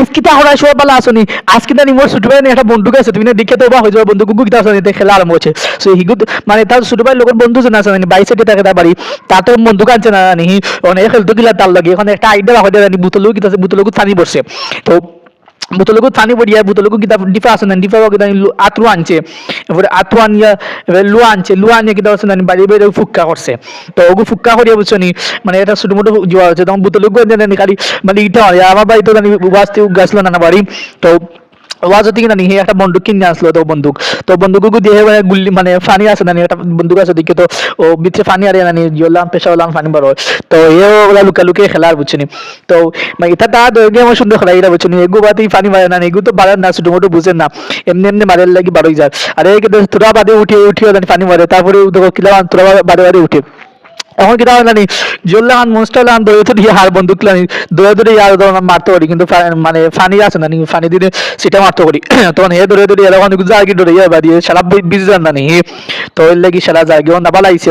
আজকে তো আমরা সবাই ভালো আসনি। আজকে না মোর ছোট ভাই একটা বন্ধু আছে, তুমি না দেখে তো বা হয়ে যাবে বন্ধু গুগু কিতা আসনি, দেখে লাল মোছে সো হিগুত মানে তার ছোট ভাই লোকের বন্ধু জানা আছে মানে বাইসে থাকে তার বাড়ি তার তো বন্ধু কাছে না নি অনেক খেলতো গিলা তার লাগে। এখন একটা আইডিয়া রাখা জানি বুতলু কিতা আছে বুতলু থানি বসে তো বুতলুকু থানি বডিয়া বুতলুকু কিতা ডিফা আছে না ডিফা কিতা আত্রু আনছে এবারে আত্রু আনিয়া এবারে আনছে লু আনিয়া কিতা আছে না বাড়ি বাইরে ফুক্কা করছে তো ওগু ফুক্কা করিয়া বুঝছ নি মানে এটা ছোট মোটো জোয়া হচ্ছে তখন বুতলুকু খালি মানে ইটা হয় আমার বাড়ি তো জানি গাছ গাছলো না বাড়ি তো একটা বন্দুক কিনে আসলো তো বন্দুক। তো দিয়ে মানে গুল্লি মানে ফানি আছে একটা বন্দুক আছে দিকে তো ও বিচ্ছে ফানি আরে নানি জিওলাম পেশা ফানি বড় তো ওলা লুকা লুকে খেলার বুঝছিনি তো মানে এটা তা আমার সুন্দর খেলা এটা বুঝছিনি এগু বাতি ফানি মারে না এগু তো বাড়ার না ছোট মোটো বুঝেন না। এমনি এমনি মারের লাগি বাড়ই যায়। আরে তোরা বাদে উঠে, উঠিও ফানি মারে তারপরে দেখো কিলা তোরা বাদে বাদে উঠে। এখন কিটা হয় জানি জোল্লাহান মোস্টালান দৌড়ে তো দিয়ে হার বন্দুক লানি দৌড়ে দৌড়ে আর ধরুন মারতে পারি কিন্তু মানে ফানি আছে না ফানি দিলে সেটা মারতে পারি তখন হে দৌড়ে দৌড়ে এলাকা যায় দৌড়ে যাবে দিয়ে সারা বিজি জান না তো এর লাগি যায় গিয়ে না বালাইছে